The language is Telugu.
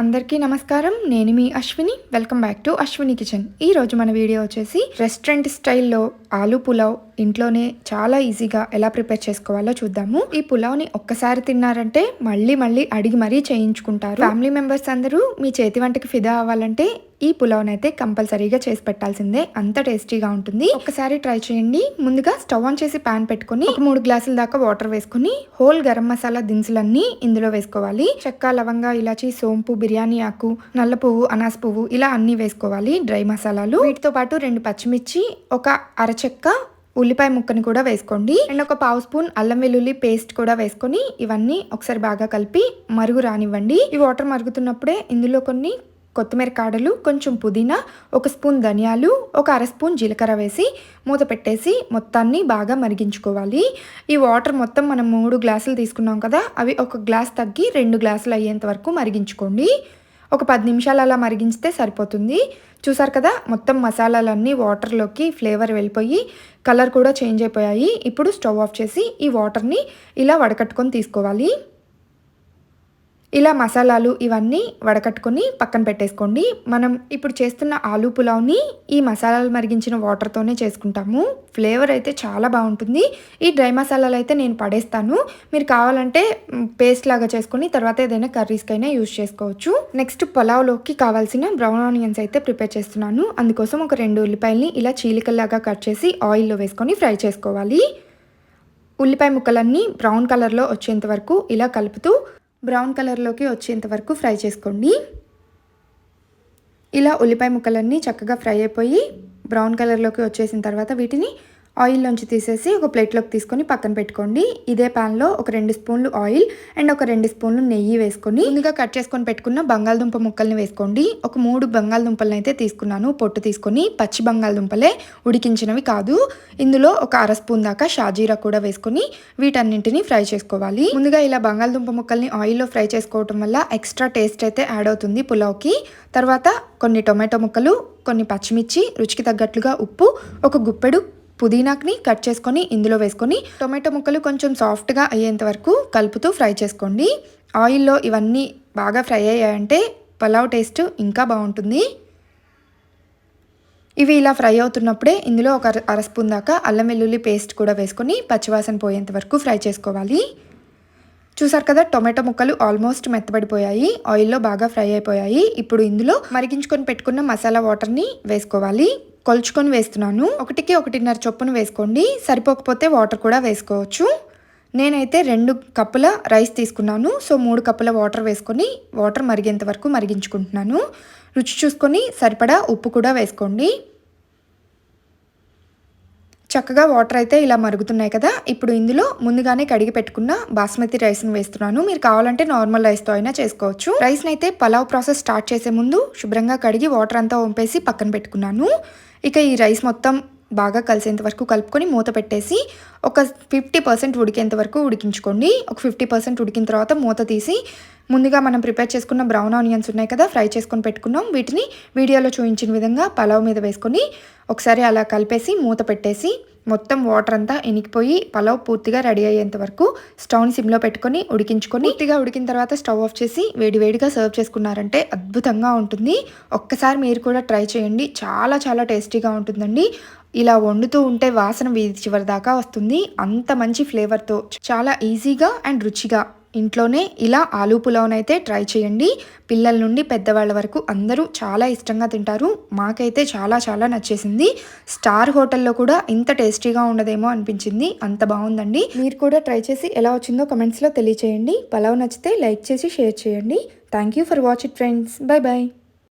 అందరికీ నమస్కారం. నేను మీ Ashwini. Welcome back to Ashwini kitchen ఈ రోజు మన వీడియో వచ్చేసి రెస్టారెంట్ స్టైల్లో ఆలు పులావ్ ఇంట్లోనే చాలా ఈజీగా ఎలా ప్రిపేర్ చేసుకోవాలో చూద్దాము. ఈ పులావ్ని ఒక్కసారి తిన్నారంటే మళ్ళీ మళ్ళీ అడిగి మరీ చేయించుకుంటారు. ఫ్యామిలీ మెంబర్స్ అందరూ మీ చేతి వంటకి ఫిదా అవ్వాలంటే ఈ పులావ్నైతే అయితే కంపల్సరీగా చేసి పెట్టాల్సిందే. అంత టేస్టీగా ఉంటుంది. ఒకసారి ట్రై చేయండి. ముందుగా స్టవ్ ఆన్ చేసి పాన్ పెట్టుకుని ఒక మూడు గ్లాసుల దాకా వాటర్ వేసుకుని హోల్ గరం మసాలా దినుసులన్నీ ఇందులో వేసుకోవాలి. చెక్క లవంగా ఇలాచి సోంపు బిర్యానీ ఆకు నల్ల పువ్వు అనాస పువ్వు ఇలా అన్ని వేసుకోవాలి డ్రై మసాలాలు. వీటితో పాటు రెండు పచ్చిమిర్చి ఒక అరచెక్క ఉల్లిపాయ ముక్కని కూడా వేసుకోండి. అండ్ ఒక పావు స్పూన్ అల్లం వెల్లుల్లి పేస్ట్ కూడా వేసుకొని ఇవన్నీ ఒకసారి బాగా కలిపి మరుగు రానివ్వండి. ఈ వాటర్ మరుగుతున్నప్పుడే ఇందులో కొన్ని కొత్తిమీర కాడలు కొంచెం పుదీనా ఒక స్పూన్ ధనియాలు ఒక అర స్పూన్ జీలకర్ర వేసి మూత పెట్టేసి మొత్తాన్ని బాగా మరిగించుకోవాలి. ఈ వాటర్ మొత్తం మనం మూడు గ్లాసులు తీసుకున్నాం కదా అవి ఒక గ్లాస్ తగ్గి రెండు గ్లాసులు అయ్యేంత వరకు మరిగించుకోండి. ఒక పది నిమిషాలు అలా మరిగించితే సరిపోతుంది. చూసారు కదా మొత్తం మసాలాలన్నీ వాటర్లోకి ఫ్లేవర్ వెళ్ళిపోయి కలర్ కూడా చేంజ్ అయిపోయాయి. ఇప్పుడు స్టవ్ ఆఫ్ చేసి ఈ వాటర్ని ఇలా వడకట్టుకొని తీసుకోవాలి. ఇలా మసాలాలు ఇవన్నీ వడకట్టుకొని పక్కన పెట్టేసుకోండి. మనం ఇప్పుడు చేస్తున్న ఆలూ పులావ్ని ఈ మసాలాలు మరిగించిన వాటర్తోనే చేసుకుంటాము. ఫ్లేవర్ అయితే చాలా బాగుంటుంది. ఈ డ్రై మసాలాలు అయితే నేను పడేస్తాను. మీరు కావాలంటే పేస్ట్ లాగా చేసుకొని తర్వాత ఏదైనా కర్రీస్కైనా యూజ్ చేసుకోవచ్చు. నెక్స్ట్ పులావ్లోకి కావాల్సిన బ్రౌన్ ఆనియన్స్ అయితే ప్రిపేర్ చేస్తున్నాను. అందుకోసం ఒక రెండు ఉల్లిపాయల్ని ఇలా చీలికల్లాగా కట్ చేసి ఆయిల్లో వేసుకొని ఫ్రై చేసుకోవాలి. ఉల్లిపాయ ముక్కలన్నీ బ్రౌన్ కలర్లో వచ్చేంత వరకు ఇలా కలుపుతూ బ్రౌన్ కలర్లోకి వచ్చేంత వరకు ఫ్రై చేసుకోండి. ఇలా ఉల్లిపాయ ముక్కలన్నీ చక్కగా ఫ్రై అయిపోయి బ్రౌన్ కలర్లోకి వచ్చేసిన తర్వాత వీటిని ఆయిల్లోంచి తీసేసి ఒక ప్లేట్లోకి తీసుకొని పక్కన పెట్టుకోండి. ఇదే ప్యాన్లో ఒక రెండు స్పూన్లు ఆయిల్ అండ్ ఒక రెండు స్పూన్లు నెయ్యి వేసుకొని ముందుగా కట్ చేసుకొని పెట్టుకున్న బంగాళదుంప ముక్కల్ని వేసుకోండి. ఒక మూడు బంగాళదుంపలను అయితే తీసుకున్నాను. పొట్టు తీసుకొని పచ్చి బంగాళదుంపలే ఉడికించినవి కాదు. ఇందులో ఒక అర స్పూన్ దాకా షాజీరా కూడా వేసుకొని వీటన్నింటినీ ఫ్రై చేసుకోవాలి. ముందుగా ఇలా బంగాళదుంప ముక్కల్ని ఆయిల్లో ఫ్రై చేసుకోవటం వల్ల ఎక్స్ట్రా టేస్ట్ అయితే యాడ్ అవుతుంది పులావ్కి. తర్వాత కొన్ని టొమాటో ముక్కలు కొన్ని పచ్చిమిర్చి రుచికి తగ్గట్లుగా ఉప్పు ఒక గుప్పెడు పుదీనాక్ని కట్ చేసుకొని ఇందులో వేసుకొని టొమాటో ముక్కలు కొంచెం సాఫ్ట్గా అయ్యేంత వరకు కలుపుతూ ఫ్రై చేసుకోండి. ఆయిల్లో ఇవన్నీ బాగా ఫ్రై అయ్యాయంటే పలావ్ టేస్ట్ ఇంకా బాగుంటుంది. ఇవి ఇలా ఫ్రై అవుతున్నప్పుడే ఇందులో ఒక అర స్పూన్ దాకా అల్లం వెల్లుల్లి పేస్ట్ కూడా వేసుకొని పచ్చివాసన పోయేంత వరకు ఫ్రై చేసుకోవాలి. చూసారు కదా టొమాటో ముక్కలు ఆల్మోస్ట్ మెత్తబడిపోయాయి. ఆయిల్లో బాగా ఫ్రై అయిపోయాయి. ఇప్పుడు ఇందులో మరిగించుకొని పెట్టుకున్న మసాలా వాటర్ని వేసుకోవాలి. కొలుచుకొని వేస్తున్నాను. ఒకటికి ఒకటిన్నర చొప్పున వేసుకోండి. సరిపోకపోతే వాటర్ కూడా వేసుకోవచ్చు. నేనైతే రెండు కప్పుల రైస్ తీసుకున్నాను. సో మూడు కప్పుల వాటర్ వేసుకొని వాటర్ మరిగేంత వరకు మరిగించుకుంటున్నాను. రుచి చూసుకొని సరిపడా ఉప్పు కూడా వేసుకోండి. చక్కగా వాటర్ అయితే ఇలా మరుగుతున్నాయి కదా. ఇప్పుడు ఇందులో ముందుగానే కడిగి పెట్టుకున్న బాస్మతి రైస్ని వేస్తున్నాను. మీరు కావాలంటే నార్మల్ రైస్తో అయినా చేసుకోవచ్చు. రైస్ని అయితే పలావ్ ప్రాసెస్ స్టార్ట్ చేసే ముందు శుభ్రంగా కడిగి వాటర్ అంతా వంపేసి పక్కన పెట్టుకున్నాను. ఇక ఈ రైస్ మొత్తం బాగా కలిసేంత వరకు కలుపుకొని మూత పెట్టేసి ఒక ఫిఫ్టీ పర్సెంట్ ఉడికేంత వరకు ఉడికించుకోండి. ఒక ఫిఫ్టీ పర్సెంట్ ఉడికిన తర్వాత మూత తీసి ముందుగా మనం ప్రిపేర్ చేసుకున్న బ్రౌన్ ఆనియన్స్ ఉన్నాయి కదా ఫ్రై చేసుకొని పెట్టుకున్నాం. వీటిని వీడియోలో చూపించిన విధంగా పలావ్ మీద వేసుకొని ఒకసారి అలా కలిపేసి మూత పెట్టేసి మొత్తం వాటర్ అంతా ఎనికిపోయి పలావ్ పూర్తిగా రెడీ అయ్యేంత వరకు స్టవ్ని సిమ్లో పెట్టుకొని ఉడికించుకొని పూర్తిగా ఉడికిన తర్వాత స్టవ్ ఆఫ్ చేసి వేడివేడిగా సర్వ్ చేసుకున్నారంటే అద్భుతంగా ఉంటుంది. ఒక్కసారి మీరు కూడా ట్రై చేయండి. చాలా చాలా టేస్టీగా ఉంటుందండి. ఇలా వండుతూ ఉంటే వాసన వీధి చివరి దాకా వస్తుంది. అంత మంచి ఫ్లేవర్తో చాలా ఈజీగా అండ్ రుచిగా. ఇంట్లోనే ఇలా ఆలూ పులావ్నైతే ట్రై చేయండి. పిల్లల నుండి పెద్దవాళ్ళ వరకు అందరూ చాలా ఇష్టంగా తింటారు. మాకైతే చాలా చాలా నచ్చేసింది. స్టార్ హోటల్లో కూడా ఇంత టేస్టీగా ఉండదేమో అనిపించింది. అంత బాగుందండి. మీరు కూడా ట్రై చేసి ఎలా వచ్చిందో కమెంట్స్లో తెలియచేయండి. పలావ్ నచ్చితే లైక్ చేసి షేర్ చేయండి. Thank you for watch it friends bye bye